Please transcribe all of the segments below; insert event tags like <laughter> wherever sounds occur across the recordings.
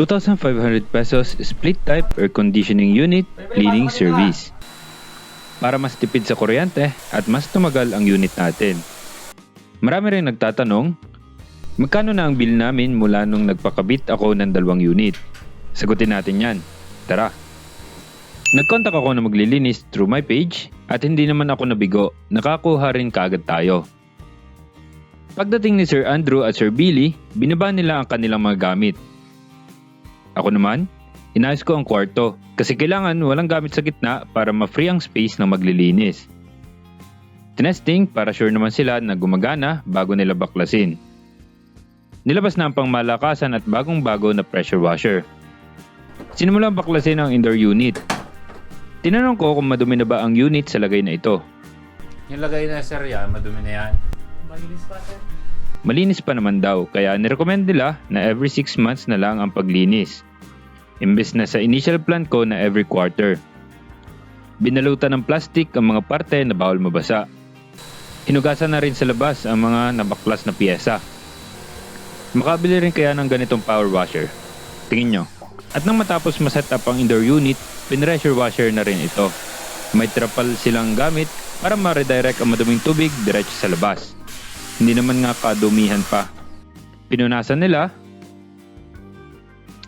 2,500 pesos split type air conditioning unit cleaning service. Para mas tipid sa kuryente at mas tumagal ang unit natin. Marami rin nagtatanong, magkano na ang bill namin mula nung nagpakabit ako ng dalawang unit? Sagutin natin yan. Tara! Nagkontak ako na maglilinis through my page at hindi naman ako nabigo, nakakuha rin kaagad tayo. Pagdating ni Sir Andrew at Sir Billy, binaba nila ang kanilang mga gamit. Ako naman, inayos ko ang kwarto kasi kailangan walang gamit sa gitna para ma-free ang space ng maglilinis. Tinesting para sure naman sila na gumagana bago nila baklasin. Nilabas na ang pangmalakasan at bagong-bago na pressure washer. Sinimulang baklasin ang indoor unit. Tinanong ko kung madumi na ba ang unit sa lagay na ito. Yung lagay na sir yan, madumi na yan. Malinis pa sir. Malinis pa naman daw kaya nirecommend nila na every 6 months na lang ang paglinis. Imbes na sa initial plan ko na every quarter. Binalutan ng plastic ang mga parte na bawal mabasa. Hinugasan na rin sa labas ang mga nabaklas na piyesa. Makabili rin kaya ng ganitong power washer. Tingin nyo. At nang matapos maset up ang indoor unit, pinressure washer na rin ito. May trapal silang gamit para ma-redirect ang maduming tubig diretso sa labas. Hindi naman nga kadumihan pa. Pinunasan nila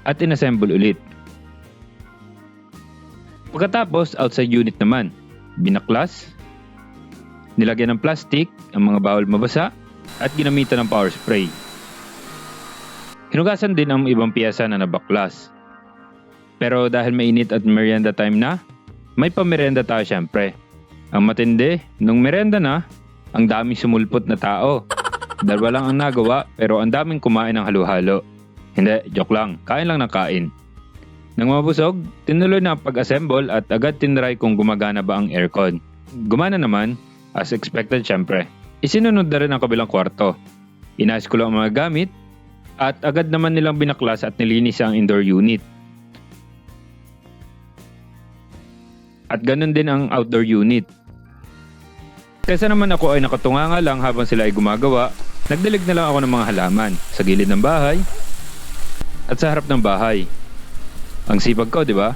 at inassemble ulit. Pagkatapos, outside unit naman, binaklas, nilagyan ng plastic ang mga bawal mabasa at ginamitan ng power spray. Hinugasan din ang ibang piyesa na nabaklas. Pero dahil mainit at merienda time na, may pamerienda tayo syempre. Ang matindi, nung merienda na, ang daming sumulpot na tao. Dalawa lang ang nagawa pero ang daming kumain ng halo-halo. Hindi, joke lang. Kain lang ng kain. Nang mabusog, tinuloy na pag-assemble at agad tinry kung gumagana ba ang aircon. Gumana naman, as expected syempre. Isinunod na rin ang kabilang kwarto. Inayos ko lang ang mga gamit at agad naman nilang binaklas at nilinis ang indoor unit. At ganun din ang outdoor unit. Kaysa naman ako ay nakatunga nga lang habang sila ay gumagawa, nagdilig na lang ako ng mga halaman sa gilid ng bahay at sa harap ng bahay. Ang sipag ko, di ba?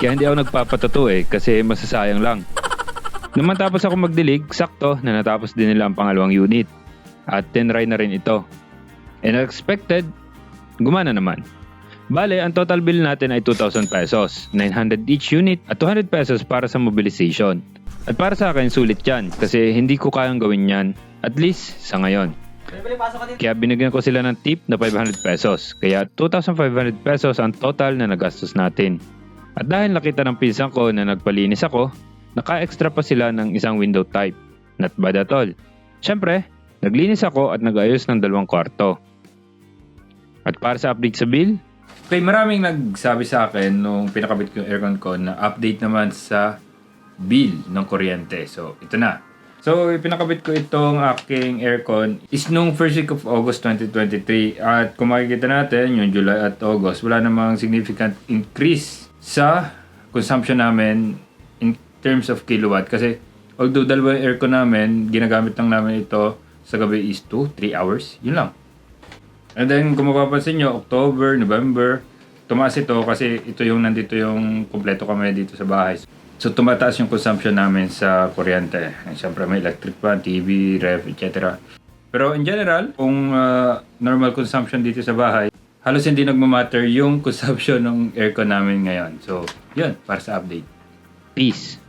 Kaya hindi ako nagpapatato eh kasi masasayang lang. Nang matapos ako magdilig, sakto na natapos din nila ang pangalawang unit. At tinry na rin ito. And expected, gumana naman. Bale, ang total bill natin ay 2,000 pesos, 900 each unit at 200 pesos para sa mobilization. At para sa akin, sulit yan kasi hindi ko kayang gawin yan, at least sa ngayon. Kaya binigyan ko sila ng tip na 500 pesos. Kaya 2,500 pesos ang total na nagastos natin. At dahil nakita ng pinsan ko na nagpalinis ako, naka-extra pa sila ng isang window type. Not bad at all. Siyempre, naglinis ako at nag-ayos ng dalawang kwarto. At para sa update sa bill, Okay, maraming nagsabi sa akin nung pinakabit ko yung aircon ko na update naman sa bill ng kuryente. So, ito na. So, pinakabit ko itong aking aircon is nung first week of August 2023. At kung makikita natin, yung July at August, wala namang significant increase sa consumption namin in terms of kilowatt. Kasi, although dalawa yung aircon namin, ginagamit lang namin ito sa gabi is 2-3 hours. Yun lang. And then, kung mapapansin nyo, October, November, tumaas ito kasi ito yung nandito yung kompleto kami dito sa bahay. So, tumataas yung consumption namin sa kuryente. Siyempre, may electric fan, TV, ref, etc. Pero in general, kung uh, normal consumption dito sa bahay, halos hindi nagmamatter yung <laughs> consumption ng aircon namin ngayon. So, yun, para sa update. peace.